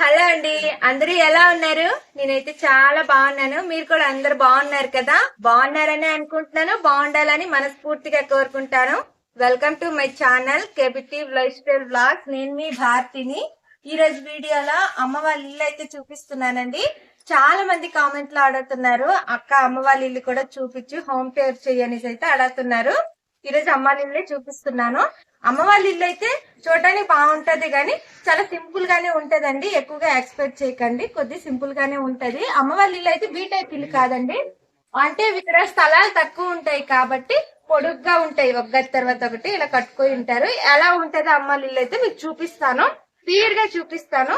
Hello అండి. అందరూ ఎలా ఉన్నారు? నేనైతే చాలా బాగున్నాను. మీరు కూడా అందరు బాగున్నారు కదా? బాగున్నారని అనుకుంటున్నాను. బాగుండాలని మనస్ఫూర్తిగా కోరుకుంటాను. వెల్కమ్ టు మై ఛానల్ కేబిటివ్ లైఫ్ స్టైల్ బ్లాగ్స్ నేను మీ భారతిని. ఈ రోజు వీడియోలో అమ్మ వాళ్ళ ఇల్లు అయితే చూపిస్తున్నానండి. చాలా మంది కామెంట్లో అడుగుతున్నారు అక్క అమ్మ వాళ్ళ ఇల్లు కూడా చూపించి. హోమ్ టూర్ చేయనేసి అయితే అడుగుతున్నారు ఈ రోజు అమ్మ వాళ్ళ ఇల్లే చూపిస్తున్నాను. అమ్మ వాళ్ళ ఇల్లు అయితే చూడడానికి బాగుంటది కానీ చాలా సింపుల్ గానే ఉంటదండి. ఎక్కువగా ఎక్స్పెక్ట్ చేయకండి. కొద్ది సింపుల్ గానే ఉంటది. అమ్మ వాళ్ళ ఇల్లు అయితే బీ టైప్ ఇల్లు కాదండి. అంటే ఇక్కడ స్థలాలు తక్కువ ఉంటాయి కాబట్టి పొడుగ్గా ఉంటాయి. ఒక తర్వాత ఒకటి ఇలా కట్టుకొని ఉంటారు. ఎలా ఉంటది అమ్మ వాళ్ళ ఇల్లు అయితే మీకు చూపిస్తాను. క్లియర్గా చూపిస్తాను.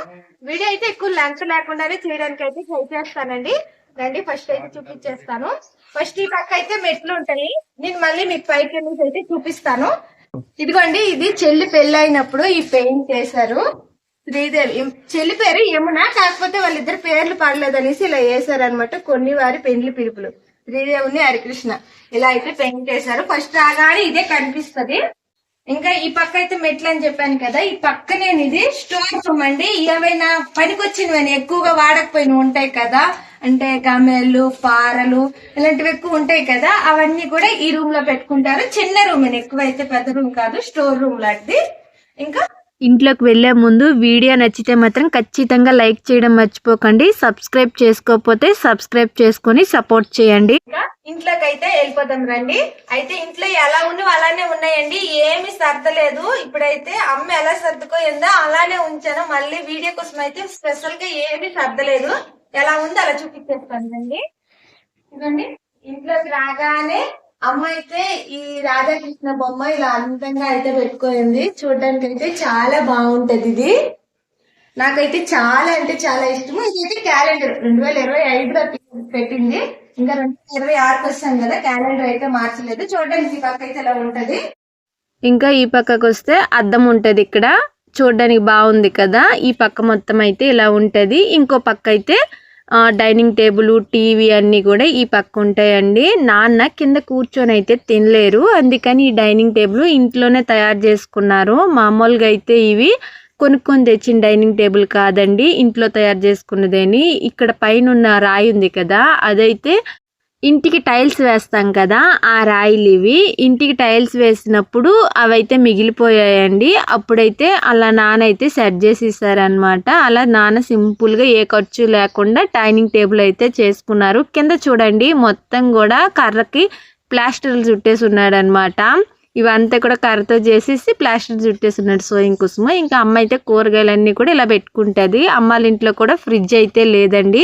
వీడియో అయితే ఎక్కువ లెంత్ లేకుండానే చేయడానికి అయితే ట్రై చేస్తానండి. రండి ఫస్ట్ అయితే చూపించేస్తాను. ఫస్ట్ ఈ పక్క అయితే మెట్లు ఉంటాయి. నేను మళ్ళీ మీకు పైకి అయితే చూపిస్తాను. ఇదిగోండి ఇది చెల్లి పెళ్ళైనప్పుడు ఈ పెయింట్ చేశారు శ్రీదేవి చెల్లి పేరు యమున కాకపోతే వాళ్ళిద్దరు పేర్లు పడలేదు అనేసి ఇలా వేసారు అనమాట కొన్ని వారి పెండ్లి పిలుపులు. శ్రీదేవుని హరికృష్ణ ఇలా అయితే పెయింట్ చేశారు ఫస్ట్ రాగానే ఇదే కనిపిస్తది. ఇంకా ఈ పక్క అయితే మెట్లు అని చెప్పాను కదా ఈ పక్కనే ఇది స్టోర్ రూమ్ అండి. ఏవైనా పనికొచ్చినవని ఎక్కువగా వాడకపోయినవి ఉంటాయి కదా అంటే గమెళ్ళు పారలు ఇలాంటివి ఎక్కువ ఉంటాయి కదా అవన్నీ కూడా ఈ రూమ్లో పెట్టుకుంటారు. చిన్న రూమ్ ఎక్కువ అయితే పెద్ద రూమ్ కాదు స్టోర్ రూమ్ లాంటిది. ఇంకా? ఇంట్లోకి వెళ్ళే ముందు వీడియో నచ్చితే మాత్రం ఖచ్చితంగా లైక్ చేయడం మర్చిపోకండి. సబ్స్క్రైబ్ చేసుకోకపోతే సబ్స్క్రైబ్ చేసుకొని సపోర్ట్ చేయండి. ఇంట్లోకి అయితే వెళ్ళిపోదాం రండి. అయితే ఇంట్లో ఎలా ఉన్నవి అలానే ఉన్నాయండి. ఏమి సర్దలేదు. ఇప్పుడైతే అమ్మ ఎలా సర్దుకోయిందో అలానే ఉంచాను. మళ్ళీ వీడియో కోసం అయితే స్పెషల్గా ఏమి సర్దలేదు. ఎలా ఉందో? అలా చూపించేస్తానండి ఇదండి. ఇంట్లోకి రాగానే అమ్మ అయితే ఈ రాధాకృష్ణ బొమ్మ ఇలా అందంగా అయితే పెట్టుకోయింది. చూడడానికి అయితే చాలా బాగుంటది ఇది. నాకైతే చాలా అంటే చాలా ఇష్టము. ఇదైతే క్యాలెండర్. రెండు వేల ఇరవై ఐదులో పెట్టింది. ఇంకా రెండు వేల ఇరవై ఆరుకి వచ్చాం కదా. క్యాలెండర్ అయితే మార్చలేదు. చూడడానికి ఈ పక్క అయితే ఇలా ఉంటది? ఇంకా ఈ పక్కకు వస్తే అద్దం ఉంటది ఇక్కడ. చూడడానికి బాగుంది కదా. ఈ పక్క మొత్తం అయితే ఇలా ఉంటది. ఇంకో పక్క అయితే డైనింగ్ టేబుల్ టీవీ అన్నీ కూడా ఈ పక్క ఉంటాయండి. నాన్న కింద కూర్చొని అయితే తినలేరు. అందుకని ఈ డైనింగ్ టేబుల్ ఇంట్లోనే తయారు చేసుకున్నారు. మామూలుగా అయితే ఇవి కొనుక్కొని తెచ్చిన డైనింగ్ టేబుల్ కాదండి. ఇంట్లో తయారు చేసుకున్నదేని. ఇక్కడ పైన ఉన్న రాయి ఉంది కదా అదైతే ఇంటికి టైల్స్ వేస్తాం కదా ఆ రాయిలు ఇవి ఇంటికి టైల్స్ వేసినప్పుడు అవైతే మిగిలిపోయాయండి. అప్పుడైతే అలా నాన్న అయితే సెట్ చేసి ఇస్తారనమాట అలా నాన్న సింపుల్గా ఏ ఖర్చు లేకుండా డైనింగ్ టేబుల్ అయితే చేసుకున్నారు. కింద చూడండి మొత్తం కూడా కర్రకి ప్లాస్టర్లు చుట్టేసి ఉన్నాడనమాట ఇవంతా కూడా కర్రతో చేసేసి ప్లాస్టర్ చుట్టేసి ఉన్నాడు సోయింగ్ కోసము. ఇంకా అమ్మ అయితే కూరగాయలన్నీ కూడా ఇలా పెట్టుకుంటుంది. అమ్మాళ్ళ ఇంట్లో కూడా ఫ్రిడ్జ్ అయితే లేదండి.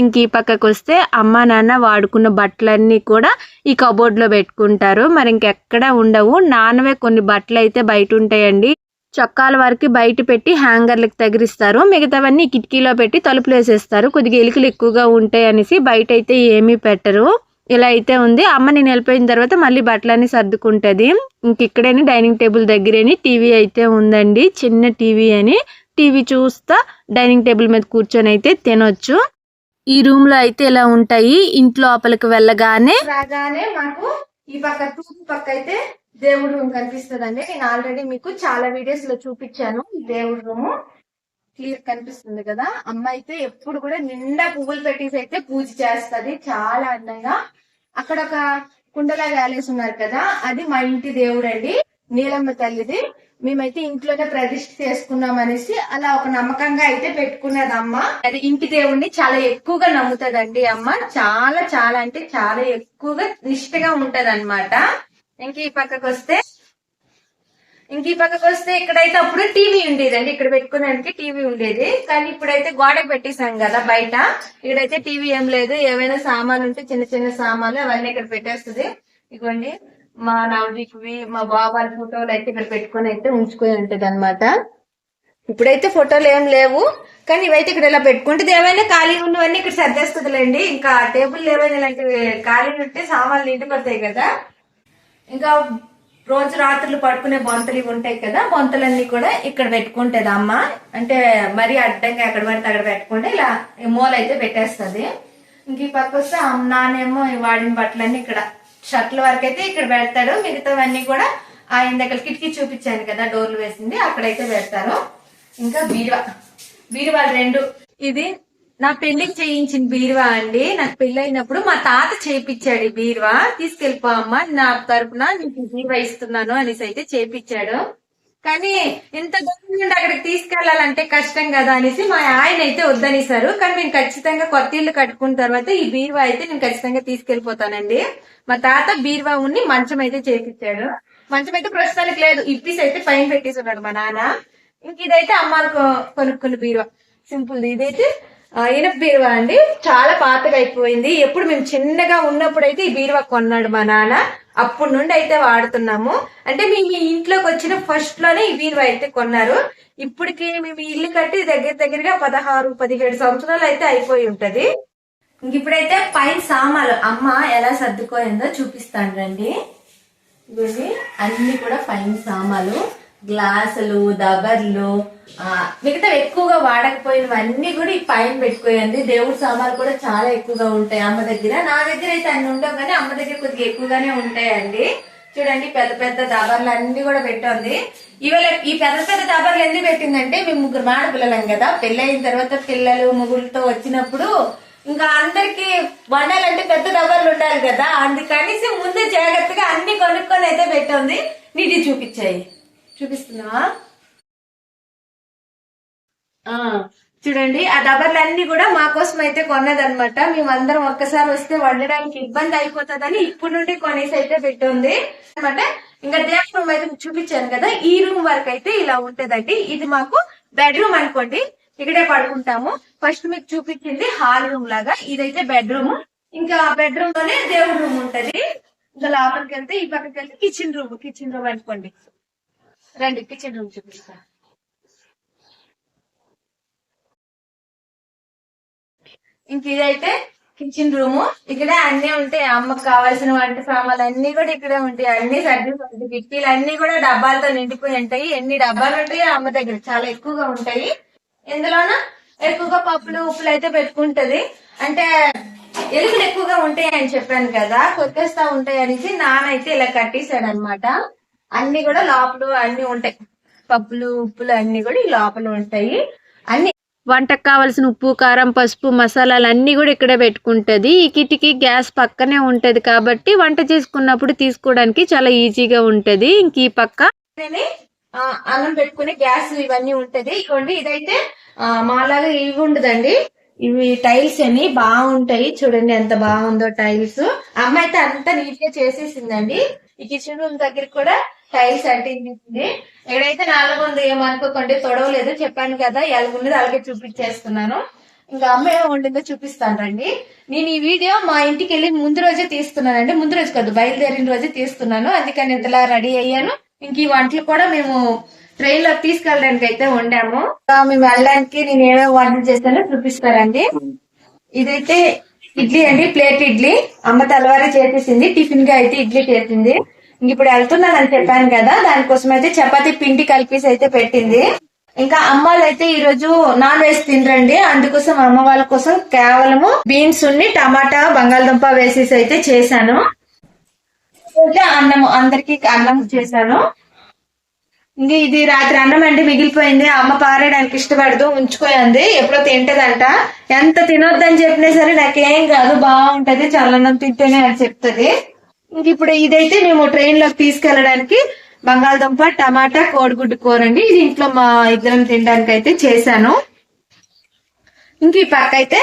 ఇంక ఈ పక్కకు వస్తే అమ్మ నాన్న వాడుకున్న బట్టలన్నీ కూడా ఈ కబోర్డ్లో పెట్టుకుంటారు. మరి ఇంకెక్కడ ఉండవు. నాన్నవే కొన్ని బట్టలు అయితే బయట ఉంటాయండి చొక్కాల వరకు బయట పెట్టి హ్యాంగర్లకు తగిలిస్తారు మిగతావన్నీ కిటికీలో పెట్టి తలుపులు వేసేస్తారు కొద్దిగా ఎలుకలు ఎక్కువగా ఉంటాయి అనేసి బయట అయితే ఏమీ పెట్టరు. ఇలా అయితే ఉంది. అమ్మ నేను వెళ్ళిపోయిన తర్వాత మళ్ళీ బట్టలన్నీ సర్దుకుంటుంది. ఇంక ఇక్కడేని డైనింగ్ టేబుల్ దగ్గరేని టీవీ అయితే ఉందండి. చిన్న టీవీ అని. టీవీ చూస్తా డైనింగ్ టేబుల్ మీద కూర్చొని అయితే తినొచ్చు. ఈ రూమ్లో అయితే ఇలా ఉంటాయి? ఇంట్లో లోపలికి వెళ్ళగానే రాగానే మాకు ఈ పక్క తూర్పు పక్క అయితే దేవుడు రూమ్ కనిపిస్తుందండి. నేను ఆల్రెడీ మీకు చాలా వీడియోస్లో చూపించాను ఈ దేవుడు రూమ్ క్లియర్ కనిపిస్తుంది కదా? అమ్మ అయితే ఎప్పుడు కూడా నిండా పువ్వులు పెట్టేసి అయితే పూజ చేస్తది. చాలా అందంగా. అక్కడ ఒక కుండలా వేలేసి ఉన్నారు కదా? అది మా ఇంటి దేవుడు అండి నీలమ్మ తల్లిది. మేమైతే ఇంట్లోనే ప్రతిష్ఠ చేసుకున్నాం అనేసి అలా ఒక నమ్మకంగా అయితే పెట్టుకున్నది అమ్మ. అది ఇంటి దేవుణ్ణి చాలా ఎక్కువగా నమ్ముతుందండి అమ్మ. చాలా చాలా అంటే చాలా ఎక్కువగా నిష్ఠగా ఉంటది అనమాట ఇంక ఈ పక్కకు వస్తే ఇంక ఈ పక్కకు వస్తే ఇక్కడైతే అప్పుడు టీవీ ఉండేదండి. ఇక్కడ పెట్టుకునేందుకు టీవీ ఉండేది. కానీ ఇప్పుడైతే గోడకు పెట్టేశాం కదా బయట. ఇక్కడైతే టీవీ ఏం లేదు. ఏవైనా సామాన్లు ఉంటే చిన్న చిన్న సామాన్లు అవన్నీ ఇక్కడ పెట్టేస్తుంది. ఇదిగోండి మా నవ్వికి మా బాబాల ఫోటోలు అయితే ఇక్కడ పెట్టుకొని అయితే ఉంచుకొని ఉంటది అనమాట ఇప్పుడైతే ఫోటోలు ఏం లేవు. కానీ ఇవైతే ఇక్కడ ఇలా పెట్టుకుంటుంది. ఏమైనా ఖాళీ ఉన్నవన్నీ ఇక్కడ సర్దేస్తుందిలేండి. ఇంకా టేబుల్ ఏమైనా ఇలాంటివి ఖాళీ ఉంటే సామాన్లు ఇంటికి వస్తాయి కదా. ఇంకా రోజు రాత్రులు పడుకునే బొంతలు ఇవి ఉంటాయి కదా. బొంతలన్నీ కూడా ఇక్కడ పెట్టుకుంటది అమ్మ అంటే మరీ అడ్డంగా ఎక్కడ పడితే అక్కడ పెట్టుకుంటే ఇలా ఈ మూల అయితే పెట్టేస్తుంది. ఇంక ఈ పక్క వస్తే నానేమో వాడిన బట్టలన్నీ ఇక్కడ షర్ట్ల వరకు అయితే ఇక్కడ పెడతాడు. మిగతావన్నీ కూడా ఆ ఇందాక కిటికీ చూపించాను కదా డోర్లు వేసింది అక్కడైతే పెడతారు. ఇంకా బీరువా. బీరువాలు రెండు. ఇది నా పెళ్ళికి చేయించిన బీరువా అండి? నాకు పెళ్ళి అయినప్పుడు మా తాత చేయించాడు ఈ బీరువా. తీసుకెళ్ళిపో అమ్మ నా తరపున నీకు బీరువా ఇస్తున్నాను అనేసి అయితే చేయించాడు కానీ ఇంత దూరం నుండి అక్కడికి తీసుకెళ్ళాలంటే కష్టం కదా అనేసి మా ఆయన అయితే వద్దనేసారు కానీ నేను ఖచ్చితంగా కొత్త ఇల్లు కట్టుకున్న తర్వాత ఈ బీరువా అయితే నేను ఖచ్చితంగా తీసుకెళ్ళిపోతానండి మా తాత బీరువా ఉన్ని మంచం అయితే చేపించాడు. మంచం అయితే ప్రస్తుతానికి లేదు. ఇప్పీస్ అయితే పైన పెట్టేసి ఉన్నాడు మా నాన్న. ఇంక ఇదైతే అమ్మాలకు కొనుక్కున్న బీరువా. సింపుల్ ఇదైతే ఈయన బీరువా అండి? చాలా పాతగా అయిపోయింది. ఎప్పుడు మేము చిన్నగా ఉన్నప్పుడైతే ఈ బీరువా కొన్నాడు మా నాన్న. అప్పటి నుండి అయితే వాడుతున్నాము. అంటే మేము ఈ ఇంట్లోకి వచ్చిన ఫస్ట్లోనే ఈ బీరువా అయితే కొన్నారు. ఇప్పటికి మేము ఇల్లు కట్టి దగ్గర దగ్గరగా పదహారు పదిహేడు సంవత్సరాలు అయితే అయిపోయి ఉంటది. ఇంక ఇప్పుడైతే పైన సామాలు అమ్మ ఎలా సర్దుకోయిందో చూపిస్తాను రండి. ఇవి అన్ని కూడా పైన సామాలు గ్లాసులు దబర్లు మిగతా ఎక్కువగా వాడకపోయినవన్నీ కూడా ఈ పైన పెట్టుకోయండి. దేవుడి సామాన్లు కూడా చాలా ఎక్కువగా ఉంటాయి అమ్మ దగ్గర. నా దగ్గర అయితే అన్ని ఉండవు కానీ అమ్మ దగ్గర కొద్దిగా ఎక్కువగానే ఉంటాయండి. చూడండి పెద్ద పెద్ద దబర్లు అన్ని కూడా పెట్టింది ఇవాళ ఈ పెద్ద పెద్ద దబర్లు ఎందుకు పెట్టిందంటే మేము ముగ్గురు ఆడపిల్లలం కదా. పెళ్ళయిన తర్వాత పిల్లలు ముగ్గురుతో వచ్చినప్పుడు ఇంకా అందరికి వండాలంటే పెద్ద డబ్బాలు ఉండాలి కదా. అందుకనేసి ముందే జాగ్రత్తగా అన్ని కొనుక్కొని అయితే పెట్టింది నీటి చూపించాయి. చూపిస్తున్నావా ఆ చూడండి ఆ డబ్బర్లు అన్ని కూడా మా కోసం అయితే కొన్నదన్నమాట. మేమందరం ఒక్కసారి వస్తే వండడానికి ఇబ్బంది అయిపోతుందని ఇప్పుడు నుండి కొనేసి అయితే పెట్టుంది. అనమాట ఇంకా దేవుడి రూమ్ అయితే చూపించాను కదా ఈ రూమ్ వరకు అయితే ఇలా ఉంటదండి. ఇది మాకు బెడ్రూమ్ అనుకోండి ఇక్కడే పడుకుంటాము. ఫస్ట్ మీకు చూపించింది హాల్ రూమ్ లాగా ఇదైతే బెడ్రూమ్. ఇంకా బెడ్రూమ్లోనే దేవుడి రూమ్ ఉంటది. ఇంకా లోపలికి వెళ్తే ఈ పక్కకి వెళ్తే కిచెన్ రూమ్ కిచెన్ రూమ్ అనుకోండి. రండి కిచెన్ రూమ్ చూపిస్తా. ఇంక ఇదైతే కిచెన్ రూమ్ ఇక్కడ అన్ని ఉంటాయి. అమ్మకు కావాల్సిన వంట సామాన్లు అన్ని కూడా ఇక్కడే ఉంటాయి. అన్ని సర్ది కిటికీలు అన్ని కూడా డబ్బాలతో నిండిపోయి ఉంటాయి. ఎన్ని డబ్బాలు ఉంటాయి అమ్మ దగ్గర చాలా ఎక్కువగా ఉంటాయి. ఇందులోన ఎక్కువగా పప్పులు ఉప్పులు అయితే పెట్టుకుంటది. అంటే ఎలుగులు ఎక్కువగా ఉంటాయి అని చెప్పాను కదా కొట్టేస్తా ఉంటాయి అనేసి నాన్న అయితే ఇలా కట్టేశాడు అనమాట అన్ని కూడా లోపల అన్ని ఉంటాయి. పప్పులు ఉప్పులు అన్ని కూడా ఈ లోపల ఉంటాయి. అన్ని వంటకు కావాల్సిన ఉప్పు కారం పసుపు మసాలాలు అన్నీ కూడా ఇక్కడే పెట్టుకుంటది. ఈ కిటికీ గ్యాస్ పక్కనే ఉంటది కాబట్టి వంట చేసుకున్నప్పుడు తీసుకోవడానికి చాలా ఈజీగా ఉంటది. ఇంక ఈ పక్క అన్నం పెట్టుకునే గ్యాస్ ఇవన్నీ ఉంటది. ఇవ్వండి ఇదైతే మాలాగా ఇవి ఉండదండి. ఇవి టైల్స్ అని బాగుంటాయి. చూడండి ఎంత బాగుందో టైల్స్. అమ్మ అయితే అంతా నీట్గా చేసేసిందండి. ఈ కిచెన్ రూమ్ దగ్గర కూడా టైల్స్ అంటించింది ఎక్కడైతే నాలుగు ఉంది ఏమనుకోకండి తొడవలేదు చెప్పాను కదా ఎలాగున్నది అలాగే చూపించేస్తున్నాను. ఇంకా అమ్మ ఏం చూపిస్తాను రండి. నేను ఈ వీడియో మా ఇంటికి వెళ్ళి ముందు రోజే తీస్తున్నానండి. ముందు రోజు కాదు బయలుదేరిన రోజే తీస్తున్నాను. అందుకని ఇంతలా రెడీ అయ్యాను. ఇంక ఈ వంటలు కూడా మేము ట్రైన్లో తీసుకెళ్ళడానికి అయితే వండాము మేము వెళ్ళడానికి నేను ఏమేమి వంటలు చేస్తానో చూపిస్తానండి. ఇదైతే ఇడ్లీ అండి ప్లేట్ ఇడ్లీ. అమ్మ తెల్లవారే చేసేసింది టిఫిన్గా అయితే ఇడ్లీ చేసింది. ఇప్పుడు వెళ్తున్నానని చెప్పాను కదా దానికోసం అయితే చపాతీ పిండి కలిపేసి అయితే పెట్టింది. ఇంకా అమ్మాలు అయితే ఈ రోజు నాన్ వెజ్ తినరండి. అందుకోసం అమ్మ వాళ్ళ కోసం కేవలము బీన్స్ ఉన్ని టమాటా బంగాళదుంప వేసేసి అయితే చేశాను. అయితే అన్నం అందరికి అన్నం చేశాను. ఇంక ఇది రాత్రి అన్నం అండి మిగిలిపోయింది. అమ్మ పారేయడానికి ఇష్టపడదు ఉంచుకోయింది. ఎప్పుడో తింటదంట. ఎంత తినొద్దని చెప్పినా సరే నాకేం కాదు బాగుంటది చల్లన్నం తింటేనే అని చెప్తుంది. ఇంక ఇప్పుడు ఇదైతే మేము ట్రైన్లోకి తీసుకెళ్ళడానికి బంగాళదుంప టమాటా కోడిగుడ్డు కూర అండి. ఇది ఇంట్లో మా ఇద్దరం తినడానికి అయితే చేశాను. ఇంక ఈ పక్క అయితే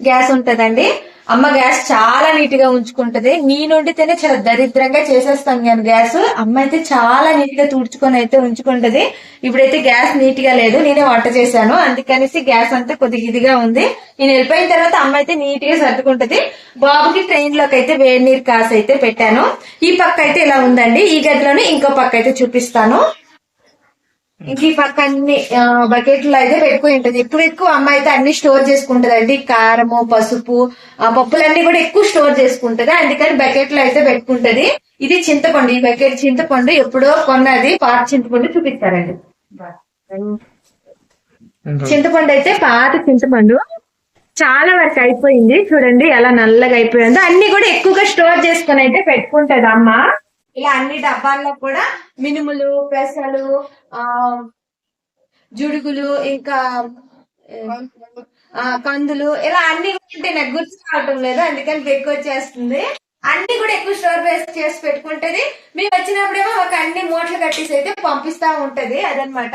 గ్యాస్ ఉంటదండి. అమ్మ గ్యాస్ చాలా నీట్గా ఉంచుకుంటది. నేను వండితేనే చాలా దరిద్రంగా చేసేస్తాను నేను గ్యాస్. అమ్మ అయితే చాలా నీట్గా తుడుచుకొని అయితే ఉంచుకుంటది. ఇప్పుడైతే గ్యాస్ నీట్గా లేదు నేనే వంట చేశాను. అందుకనేసి గ్యాస్ అంతా కొద్దిగా ఇదిగా ఉంది. నేను వెళ్ళిపోయిన తర్వాత అమ్మ అయితే నీట్గా సర్దుకుంటది. బాబుకి ట్రైన్లోకి అయితే వేడి నీరు కాసు అయితే పెట్టాను. ఈ పక్క అయితే ఇలా ఉందండి. ఈ గదిలోనే ఇంకో పక్క అయితే చూపిస్తాను. ఇంక ఈ పక్క అన్ని బకెట్లు అయితే పెట్టుకుని ఉంటది ఇప్పుడు ఎక్కువ అమ్మ అయితే అన్ని స్టోర్ చేసుకుంటది అండి కారము పసుపు ఆ పప్పులన్నీ కూడా ఎక్కువ స్టోర్ చేసుకుంటది. అందుకని బకెట్లు అయితే పెట్టుకుంటది. ఇది చింతపండు ఈ బకెట్ చింతపండు ఎప్పుడో కొన్నది పాత చింతపండు చూపిస్తారండి. చింతపండు అయితే పాత చింతపండు. చాలా వరకు అయిపోయింది. చూడండి ఎలా నల్లగా అయిపోయిందో. అన్ని కూడా ఎక్కువగా స్టోర్ చేసుకుని అయితే పెట్టుకుంటది అమ్మ ఇలా అన్ని డబ్బాల్లో కూడా మినుములు పెసలు ఆ జుడుగులు ఇంకా కందులు ఇలా అన్ని కూడా నాకు గుర్తు రావటం లేదు అందుకని బెక్కు వచ్చేస్తుంది. అన్ని కూడా ఎక్కువ స్టోర్ బేస్ చేసి పెట్టుకుంటది. మేము వచ్చినప్పుడేమో ఒక అన్ని మూటలు కట్టేసి అయితే పంపిస్తా ఉంటది అదనమాట.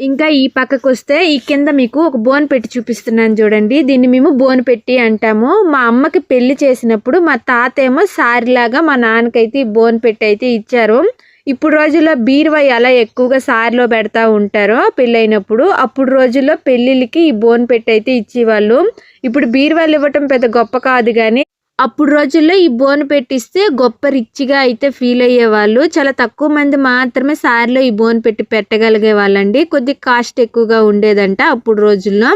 ఇంకా ఈ పక్కకు వస్తే ఈ కింద మీకు ఒక బోన్ పెట్టి చూపిస్తున్నాను చూడండి. దీన్ని మేము బోన్ పెట్టి అంటాము. మా అమ్మకి పెళ్ళి చేసినప్పుడు మా తాత ఏమో సారిలాగా మా నాన్నకైతే ఈ బోన్ పెట్టి అయితే ఇచ్చారు. ఇప్పుడు రోజుల్లో బీరువా ఎలా ఎక్కువగా సారిలో పెడతా ఉంటారో పెళ్ళైనప్పుడు అప్పుడు రోజుల్లో పెళ్ళిళ్ళకి ఈ బోన్ పెట్టి అయితే ఇచ్చేవాళ్ళు. ఇప్పుడు బీరువాలు ఇవ్వటం పెద్ద గొప్ప కాదు కానీ అప్పుడు రోజుల్లో ఈ బోన్ పెట్టిస్తే గొప్ప రిచ్గా అయితే ఫీల్ అయ్యేవాళ్ళు. చాలా తక్కువ మంది మాత్రమే సారిలో ఈ బోన్ పెట్టి పెట్టగలిగే వాళ్ళండి. కొద్ది కాస్ట్ ఎక్కువగా ఉండేదంట అప్పుడు రోజుల్లో.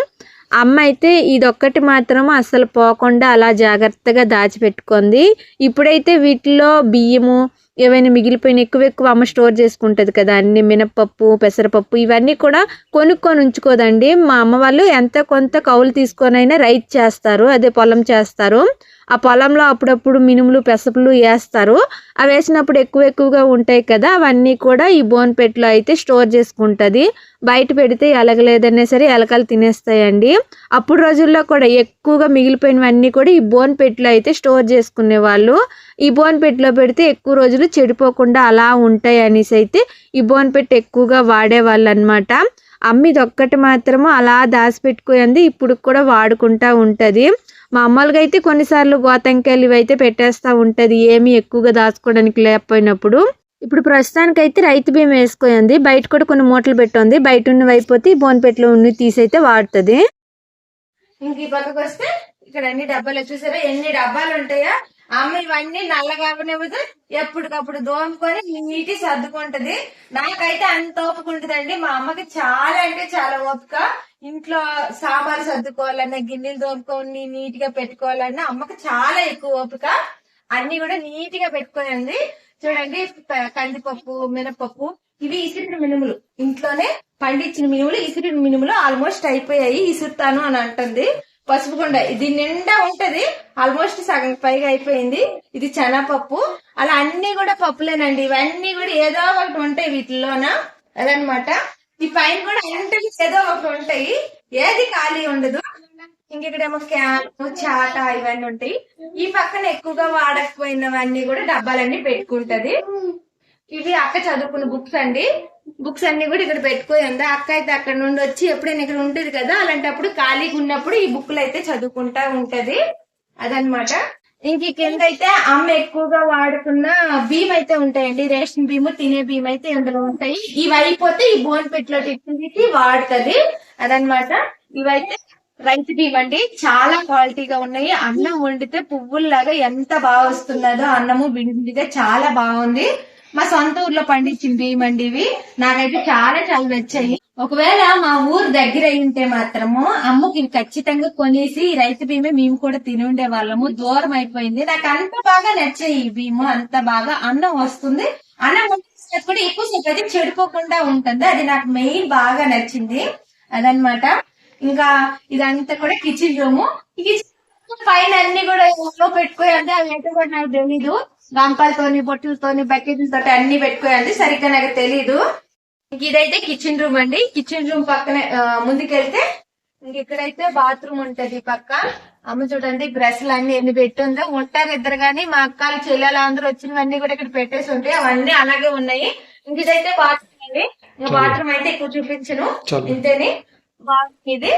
అమ్మ అయితే ఇదొక్కటి మాత్రం అస్సలు పోకుండా అలా జాగ్రత్తగా దాచిపెట్టుకుంది. ఇప్పుడైతే వీటిలో బియ్యము ఏవైనా మిగిలిపోయిన ఎక్కువ ఎక్కువ అమ్మ స్టోర్ చేసుకుంటుంది కదా అన్ని మినపప్పు పెసరపప్పు ఇవన్నీ కూడా కొనుక్కొని ఉంచుకోదండి. మా అమ్మ వాళ్ళు ఎంత కొంత కౌలు తీసుకొనైనా రైతు చేస్తారు అదే పొలం చేస్తారు. ఆ పొలంలో అప్పుడప్పుడు మినుములు పెసపులు వేస్తారు. అవి వేసినప్పుడు ఎక్కువ ఎక్కువగా ఉంటాయి కదా అవన్నీ కూడా ఈ బోన్ పెట్లో అయితే స్టోర్ చేసుకుంటుంది. బయట పెడితే ఎలగలేదనే సరే ఎలకలు తినేస్తాయండి. అప్పుడు రోజుల్లో కూడా ఎక్కువగా మిగిలిపోయినవన్నీ కూడా ఈ బోన్ పెట్లో అయితే స్టోర్ చేసుకునే వాళ్ళు ఈ బోన్ పెట్లో పెడితే ఎక్కువ రోజులు చెడిపోకుండా అలా ఉంటాయి అనేసి అయితే ఈ బోన్ పెట్టి ఎక్కువగా వాడేవాళ్ళు అనమాట అమ్మిది ఒక్కటి మాత్రము అలా దాచిపెట్టుకుంది ఇప్పుడు కూడా వాడుకుంటూ ఉంటుంది. మామూలుగా అయితే కొన్నిసార్లు గోతంకాయలు ఇవైతే పెట్టేస్తూ ఉంటుంది. ఏమీ ఎక్కువగా దాచుకోవడానికి లేకపోయినప్పుడు. ఇప్పుడు ప్రస్తుతానికి అయితే రైతు బియ్యం వేసుకోయింది బయట కూడా కొన్ని మూటలు పెట్టుంది. బయట ఉన్నవి అయిపోతే బోన్పెట్లో ఉన్నవి తీసైతే వాడుతుంది. ఇంక ఈ పక్కకు వస్తే ఇక్కడ అన్ని డబ్బాలు చూసారా? ఎన్ని డబ్బాలు ఉంటాయా? అమ్మ ఇవన్నీ నల్లగా అవ్వనివ్వదు ఎప్పటికప్పుడు దోముకొని నీటి సర్దుకుంటది. నాకైతే అంత ఓపిక ఉంటదండి. మా అమ్మకి చాలా అంటే చాలా ఓపిక. ఇంట్లో సాంబార్ సర్దుకోవాలన్నా గిన్నెలు తోముకొని నీట్గా పెట్టుకోవాలన్నా అమ్మకు చాలా ఎక్కువ ఓపిక. అన్ని కూడా నీట్గా పెట్టుకునేది చూడండి కందిపప్పు మినపప్పు ఇవి ఇసిరిన మినుములు. ఇంట్లోనే పండించిన మినుములు ఇసిరిన మినుములు ఆల్మోస్ట్ అయిపోయాయి. ఇసురుతాను అని అంటుంది. పసుపు గుండ ఇది నిండా ఉంటది. ఆల్మోస్ట్ సగం పైగా అయిపోయింది. ఇది శనగపప్పు అలా అన్ని కూడా పప్పులేనండి. ఇవన్నీ కూడా ఏదో ఒకటి ఉంటాయి వీటిలోన అదనమాట ఈ పైన కూడా అన్నింటికి ఏదో ఒకటి ఉంటాయి. ఏది ఖాళీ ఉండదు. ఇంకెక్కడేమో క్యాన్ చాట ఇవన్నీ ఉంటాయి. ఈ పక్కన ఎక్కువగా వాడకపోయినవన్నీ కూడా డబ్బాలన్నీ పెట్టుకుంటది. ఇవి అక్క చదువుకున్న బుక్స్ అండి. బుక్స్ అన్ని కూడా ఇక్కడ పెట్టుకుని ఉంది. అక్క అయితే అక్కడ నుండి వచ్చి ఎప్పుడైనా ఇక్కడ ఉంటుంది కదా అలాంటప్పుడు ఖాళీగా ఉన్నప్పుడు ఈ బుక్లు అయితే చదువుకుంటా ఉంటది. అదనమాట ఇంక కింద అయితే అమ్మ ఎక్కువగా వాడుకున్న భీమ్ అయితే ఉంటాయండి. రేషన్ బియ్యం తినే భీమ్ అయితే ఇందులో ఉంటాయి. ఇవి అయిపోతే ఈ బోన్ పెట్లో టిఫిన్కి వాడుతుంది. అదనమాట. ఇవైతే రైతు భీమ్ అండి చాలా క్వాలిటీగా ఉన్నాయి. అన్నం వండితే పువ్వుల్లాగా ఎంత బాగా వస్తున్నదో అన్నము విడిగా చాలా బాగుంది. మా సొంత ఊర్లో పండించిన బియ్యం అండి ఇవి. నాకైతే చాలా చాలా నచ్చాయి. ఒకవేళ మా ఊరు దగ్గర అయి ఉంటే మాత్రము అమ్మకి ఖచ్చితంగా కొనేసి రైతు బీమే మేము కూడా తిని ఉండే వాళ్ళము. దూరం అయిపోయింది. నాకు అంత బాగా నచ్చాయి ఈ బీము. అంత బాగా అన్నం వస్తుంది. అన్నం కూడా ఎక్కువ సేపు చెడిపోకుండా ఉంటుంది. అది నాకు మెయిన్ బాగా నచ్చింది. అదనమాట ఇంకా ఇదంతా కూడా కిచెన్ రూమ్. కిచెన్ పైన అన్ని కూడా లో పెట్టుకోయి అంటే అవి ఏంటో కూడా నాకు తెలీదు. గంపాలతోని బొట్టులతోని బకెట్లతో అన్ని పెట్టుకోయండి సరిగ్గా నాకు తెలీదు. ఇదైతే కిచెన్ రూమ్ అండి. కిచెన్ రూమ్ పక్కనే ముందుకెళ్తే ఇంక ఇక్కడైతే బాత్రూమ్ ఉంటది పక్క. అమ్మ చూడండి బ్రష్లు అన్ని ఎన్ని పెట్టుందో. ఉంటారు ఇద్దరు గాని మా అక్కలు చెల్లెలు అందరూ వచ్చినవన్నీ కూడా ఇక్కడ పెట్టేసి ఉంటాయి అవన్నీ అలాగే ఉన్నాయి. ఇంక ఇదైతే బాత్రూమ్ అండి. బాత్రూమ్ అయితే ఎక్కువ చూపించను. ఇంతేని. బాత్రూమ్ ఇది.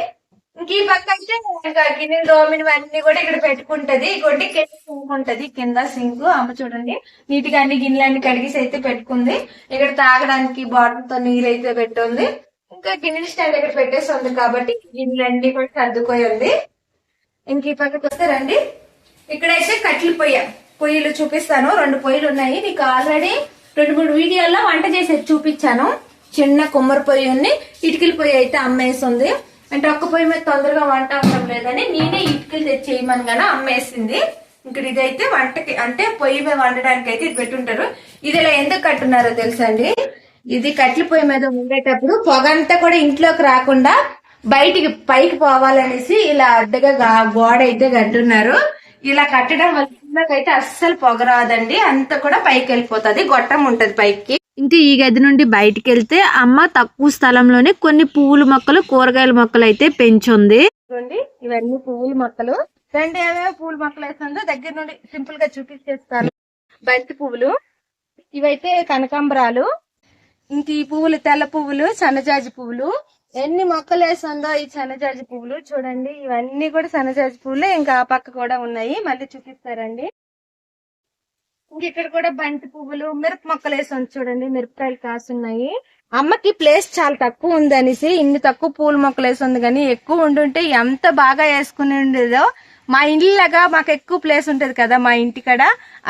ఇంక ఈ పక్క అయితే ఇంకా గిన్నెలు దోమినవన్నీ కూడా ఇక్కడ పెట్టుకుంటది. ఇంకోటి కింద సింక్ ఉంటది. కింద సింక్. అమ్మ చూడండి. నీటిగా అన్ని గిన్నెలన్నీ కడిగేసి అయితే పెట్టుకుంది. ఇక్కడ తాగడానికి బాటిల్తో నీరు అయితే పెట్టుంది. ఇంకా గిన్నెల స్టాండ్ ఇక్కడ పెట్టేసి ఉంది కాబట్టి గిన్నెలన్నీ కూడా సర్దుకోయి ఉంది. ఇంక ఈ పక్కకి వస్తే రండి. ఇక్కడైతే కట్టెల పొయ్య. పొయ్యిలు చూపిస్తాను. రెండు పొయ్యిలు ఉన్నాయి. నీకు ఆల్రెడీ రెండు మూడు వీడియోల్లో వంట చేసేది చూపించాను. చిన్న కొమ్మరి పొయ్యి ఉంది. ఇటుకల పొయ్యి అయితే అమ్మేస్తుంది అంటే ఒక్క పొయ్యి మీద తొందరగా వంట అవసరం లేదని నేనే ఇటుకలు తెచ్చేయమని కానీ అమ్మేసింది. ఇక్కడ ఇదైతే వంటకి అంటే పొయ్యి మీద వండడానికి అయితే ఇది పెట్టుంటారు. ఇది ఇలా ఎందుకు కట్టున్నారో తెలుసా అండి? ఇది కట్టెల పొయ్యి మీద ఉండేటప్పుడు పొగంతా కూడా ఇంట్లోకి రాకుండా బయటికి పైకి పోవాలనేసి ఇలా అడ్డగా గోడ అయితే కట్టున్నారు. ఇలా కట్టడం వల్ల అయితే అస్సలు పొగ రాదండి. అంత కూడా పైకి వెళ్ళిపోతుంది. గొట్టం ఉంటది పైకి. ఇంకా ఈ గది నుండి బయటికి వెళ్తే అమ్మ తక్కువ స్థలంలోనే కొన్ని పువ్వుల మొక్కలు కూరగాయల మొక్కలు అయితే పెంచుంది. ఇవన్నీ పువ్వుల మొక్కలు. రెండు ఏమేమి పువ్వుల మొక్కలు వేస్తుందో దగ్గర నుండి సింపుల్గా చూపించేస్తాను బంతి పువ్వులు ఇవైతే కనకాంబరాలు ఇంక ఈ పువ్వులు తెల్ల పువ్వులు సన్నజాజి పువ్వులు. ఎన్ని మొక్కలు వేస్తుందో ఈ సన్నజాజి పువ్వులు చూడండి. ఇవన్నీ కూడా సన్నజాజి పువ్వులు ఇంకా ఆ పక్క కూడా ఉన్నాయి. మళ్ళీ చూపిస్తారండి. ఇక్కడ కూడా బంతి పువ్వులు మిరప మొక్కలు వేసాను చూడండి మిరపకాయలు కాసున్నాయి. అమ్మకి ప్లేస్ చాలా తక్కువ ఉంది అనేసి ఇన్ని తక్కువ పూల మొక్కలు వేసి ఉంది కానీ ఎక్కువ ఉండుంటే ఎంత బాగా వేసుకుని ఉండేదో మా ఇల్లులాగా మాకు ఎక్కువ ప్లేస్ ఉంటుంది కదా మా ఇంటికాడ.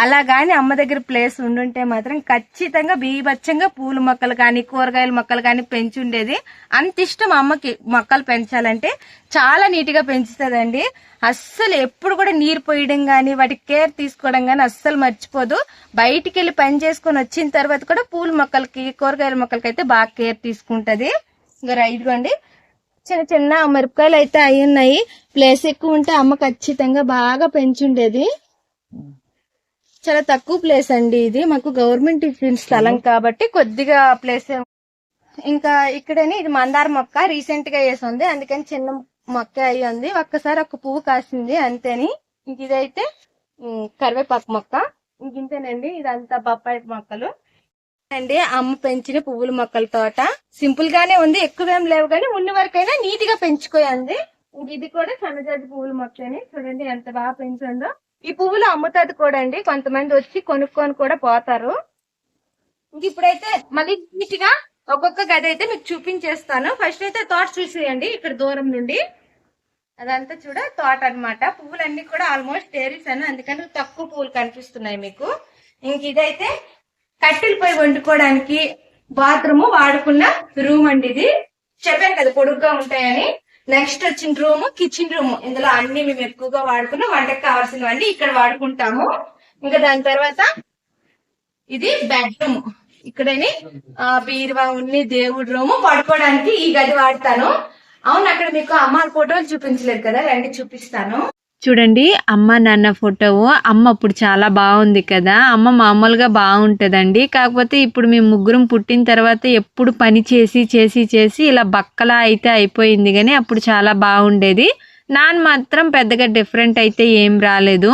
అలా కానీ అమ్మ దగ్గర ప్లేస్ ఉండుంటే మాత్రం ఖచ్చితంగా బీభత్సంగా పూల మొక్కలు కానీ కూరగాయల మొక్కలు కానీ పెంచుండేది. అంత ఇష్టం అమ్మకి మొక్కలు పెంచాలంటే. చాలా నీట్గా పెంచుతుందండి. అస్సలు ఎప్పుడు కూడా నీరు పోయడం కానీ వాటికి కేర్ తీసుకోవడం కానీ అస్సలు మర్చిపోదు. బయటికి వెళ్ళి పని చేసుకొని వచ్చిన తర్వాత కూడా పూల మొక్కలకి కూరగాయల మొక్కలకి అయితే బాగా కేర్ తీసుకుంటుంది. ఇంకా ఇదిగోండి చిన్న చిన్న మిరపకాయలు అయితే అయి ఉన్నాయి. ప్లేస్ ఎక్కువ ఉంటే అమ్మ ఖచ్చితంగా బాగా పెంచుండేది. చాలా తక్కువ ప్లేస్ అండి ఇది. మాకు గవర్నమెంట్ ఇచ్చిన స్థలం కాబట్టి కొద్దిగా ప్లేస్ ఇంకా ఇక్కడని ఇది మందార మొక్క రీసెంట్గా వేసింది అందుకని చిన్న మొక్క అయి ఉంది. ఒక్కసారి ఒక పువ్వు కాసింది అంతేని. ఇంక ఇదైతే కరివేపాకు మొక్క. ఇంక ఇంతేనండి. ఇదంతా బొప్పాయి మొక్కలు. అండి అమ్మ పెంచిన పువ్వుల మొక్కల తోట. సింపుల్ గానే ఉంది ఎక్కువ ఏం లేవు కానీ ఉన్న వరకైనా నీట్గా పెంచుకోయండి. ఇది కూడా సన్నజాతి పువ్వుల మొక్కని. చూడండి ఎంత బాగా పెంచుందో. ఈ పువ్వులు అమ్ముతుంది కూడా అండి కొంతమంది వచ్చి కొనుక్కొని కూడా పోతారు. ఇంక ఇప్పుడైతే మళ్ళీ నీట్గా ఒక్కొక్క గది అయితే మీకు చూపించేస్తాను. ఫస్ట్ అయితే తోట చూసేయండి ఇక్కడ దూరం నుండి. అదంతా చూడ తోట అన్నమాట. పువ్వులన్నీ కూడా ఆల్మోస్ట్ ఏరిసాను అందుకని తక్కువ పువ్వులు కనిపిస్తున్నాయి మీకు. ఇంక ఇదైతే కట్టెలు పోయి వండుకోవడానికి బాత్రూమ్ వాడుకున్న రూమ్ అండి ఇది. చెప్పాను కదా పొడుగ్గా ఉంటాయని. నెక్స్ట్ వచ్చిన రూమ్ కిచెన్ రూమ్. ఇందులో అన్ని మేము ఎక్కువగా వాడుకున్న వంటకు కావాల్సినవన్నీ ఇక్కడ వాడుకుంటాము. ఇంకా దాని తర్వాత ఇది బెడ్రూమ్ ఇక్కడని బీరువా ఉన్ని దేవుడి రూమ్. పడుకోవడానికి ఈ గది వాడతాను. అవును అక్కడ మీకు అమ్మాయి ఫోటోలు చూపించలేదు కదా రండి చూపిస్తాను. చూడండి అమ్మ నాన్న ఫోటో అమ్మ అప్పుడు చాలా బాగుంది కదా. అమ్మ మామూలుగా బాగుంటుందండి. కాకపోతే ఇప్పుడు మేము ముగ్గురం పుట్టిన తర్వాత ఎప్పుడు పని చేసి చేసి చేసి ఇలా బక్కలా అయితే అయిపోయింది కానీ అప్పుడు చాలా బాగుండేది. నాన్న మాత్రం పెద్దగా డిఫరెంట్ అయితే ఏం రాలేదు.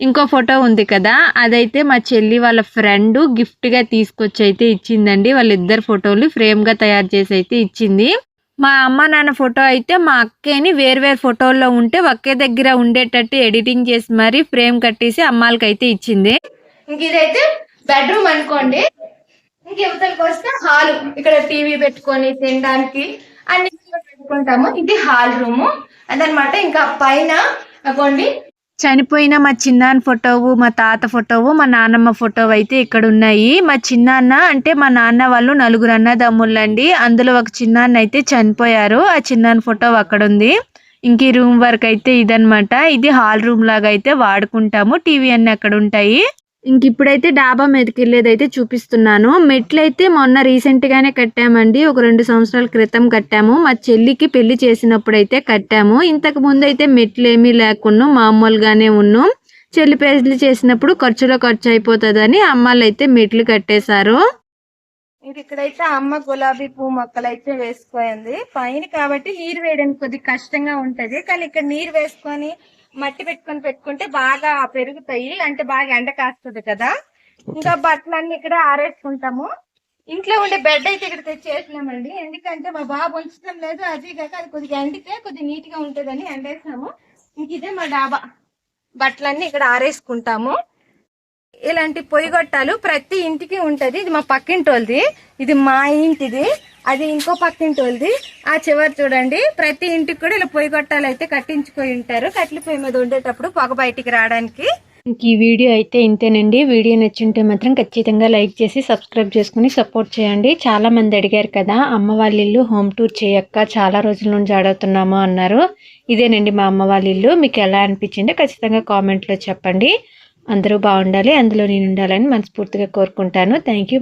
ఇంకో ఫోటో ఉంది కదా. అదైతే మా చెల్లి వాళ్ళ ఫ్రెండ్ గిఫ్ట్గా తీసుకొచ్చి అయితే ఇచ్చిందండి. వాళ్ళిద్దరు ఫోటోలు ఫ్రేమ్గా తయారు చేసి అయితే ఇచ్చింది. మా అమ్మ నాన్న ఫోటో అయితే మా అక్కేని వేర్వేరు ఫోటోల్లో ఉంటే ఒకే దగ్గర ఉండేటట్టు ఎడిటింగ్ చేసి మరీ ఫ్రేమ్ కట్టేసి అమ్మాలకి అయితే ఇచ్చింది. ఇంక ఇదైతే బెడ్రూమ్ అనుకోండి. ఇంక యువతలకు వస్తే హాల్. ఇక్కడ టీవీ పెట్టుకొని తినడానికి అన్ని పెట్టుకుంటాము. ఇది హాల్ రూమ్. అదనమాట ఇంకా పైన అనుకోండి చనిపోయిన మా చిన్నాన్న ఫోటోవు మా తాత ఫోటోవు మా నాన్నమ్మ ఫోటో అయితే ఇక్కడ ఉన్నాయి మా చిన్నాన్న అంటే మా నాన్న వాళ్ళు నలుగురు అన్నదమ్ముళ్ళండి అందులో ఒక చిన్నాన్న అయితే చనిపోయారు. ఆ చిన్నాన్న ఫోటో అక్కడ ఉంది ఇంక ఈ రూమ్ వరకు అయితే ఇదనమాట ఇది హాల్ రూమ్ లాగా అయితే వాడుకుంటాము. టీవీ అన్ని అక్కడ ఉంటాయి ఇంక ఇప్పుడైతే డాబా మీదకి వెళ్ళేది అయితే చూపిస్తున్నాను. మెట్లు అయితే మొన్న రీసెంట్గానే కట్టామండి. ఒక రెండు సంవత్సరాల క్రితం కట్టాము. మా చెల్లికి పెళ్ళి చేసినప్పుడు అయితే కట్టాము. ఇంతకు ముందు అయితే మెట్లు ఏమీ లేకుండా మామూలుగానే ఉన్నాం. చెల్లి పెళ్ళి చేసినప్పుడు ఖర్చులో ఖర్చు అయిపోతుందని అమ్మాళ్ళు అయితే మెట్లు కట్టేశారు. ఇది ఇక్కడైతే అమ్మ గులాబీ పువ్వు మొక్కలు అయితే వేసుకోయింది పైన కాబట్టి నీరు వేయడానికి కొద్దిగా కష్టంగా ఉంటది. కానీ ఇక్కడ నీరు వేసుకొని మట్టి పెట్టుకొని పెట్టుకుంటే బాగా పెరుగుతాయి అంటే బాగా ఎండ కాస్తుంది కదా. ఇంకా బట్టలన్నీ ఇక్కడ ఆరేసుకుంటాము. ఇంట్లో ఉండే బెడ్ అయితే ఇక్కడ తెచ్చేసినామండి. ఎందుకంటే మా బాబు ఉంచడం లేదు అది కాక అది కొద్దిగా ఎండితే కొద్దిగా నీట్గా ఉంటుందని ఎండేసినాము. ఇంక ఇదే మా డాబా. బట్టలన్నీ ఇక్కడ ఆరేసుకుంటాము. ఇలాంటి పొయ్యి గొట్టాలు ప్రతి ఇంటికి ఉంటది. ఇది మా పక్కింటి వాళ్ళది ఇది మా ఇంటిది. అది ఇంకో పక్కింటి వాళ్ళది ఆ చివరి చూడండి. ప్రతి ఇంటికి కూడా ఇలా పొయ్యి గొట్టాలు అయితే కట్టించుకొని ఉంటారు. కట్ల పొయ్యి మీద ఉండేటప్పుడు పొగ బయటికి రావడానికి. ఇంక ఈ వీడియో అయితే ఇంతేనండి. వీడియో నచ్చుంటే మాత్రం ఖచ్చితంగా లైక్ చేసి సబ్స్క్రైబ్ చేసుకుని సపోర్ట్ చేయండి. చాలా మంది అడిగారు కదా అమ్మ వాళ్ళ ఇల్లు హోమ్ టూర్ చేయక్క చాలా రోజుల నుంచి అడుగుతున్నాము అన్నారు. ఇదేనండి మా అమ్మ వాళ్ళ ఇల్లు. మీకు ఎలా అనిపించిందో ఖచ్చితంగా కామెంట్లో చెప్పండి. అందరూ బాగుండాలి అందులో నేను ఉండాలని మనస్ఫూర్తిగా కోరుకుంటాను. Thank you